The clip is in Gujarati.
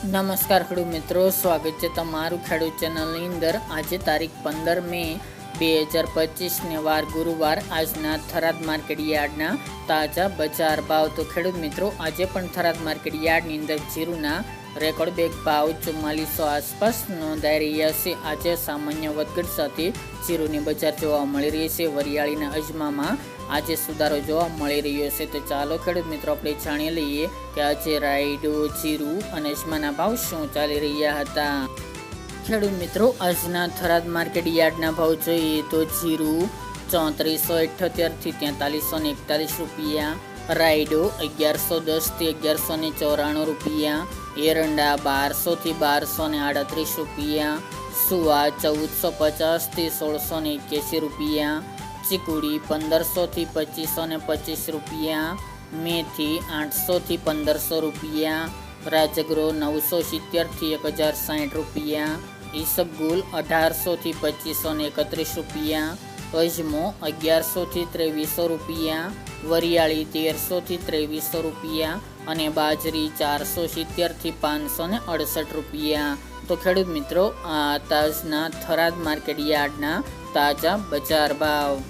નમસ્કાર ખેડૂત મિત્રો, સ્વાગત છે તમારું ખેડૂત ચેનલની અંદર. આજે તારીખ પંદર મે બે હજાર પચીસને વાર ગુરુવાર, આજના થરાદ માર્કેટ યાર્ડના તાજા બજાર ભાવ. તો ખેડૂત મિત્રો, આજે પણ થરાદ માર્કેટ યાર્ડની અંદર જીરુના રેકોર્ડ બેગ ભાવ ચુમ્માલીસો આસપાસ નોંધાઈ રહ્યા છે. આજે સામાન્ય વધઘટ સાથે જીરુની બજાર જોવા મળી રહી છે. વરિયાળીના અજમામાં આજે સુધારો જોવા મળી રહ્યો છે. તો ચાલો ખેડૂત મિત્રો, આપણે જાણી લઈએ કે આજે રાયડો, જીરું અને અજમાના ભાવ શું ચાલી રહ્યા હતા. ખેડૂત મિત્રો, આજના થરાદ માર્કેટ યાર્ડના ભાવ જોઈએ તો જીરું ચોત્રીસો અઠ્યોતેરથી તેતાલીસો ને એકતાલીસ રૂપિયા, રાયડો અગિયારસો દસથી અગિયારસો ને ચોરાણું રૂપિયા એરંડા બારસોથી બારસો ને આડત્રીસ રૂપિયા, સુવા ચૌદસો પચાસથી સોળસો ને એક્યાસી રૂપિયા, ચીકુડી પંદરસોથી પચીસો ને પચીસ રૂપિયા, મેથી આઠસોથી પંદરસો રૂપિયા, રાજગરો નવસો સિત્તેરથી એક હજાર સાઠ રૂપિયા, ઈસબગુલ અઢારસોથી પચીસો ને એકત્રીસ રૂપિયા અજમો અગિયારસોથી ત્રેવીસો રૂપિયા, વરિયાળી તેરસોથી ત્રેવીસો રૂપિયા અને બાજરી ચારસો સિત્તેરથી પાંચસો ને અડસઠ રૂપિયા. તો ખેડૂત મિત્રો, આ તાજના થરાદ માર્કેટ યાર્ડના તાજા બજાર ભાવ.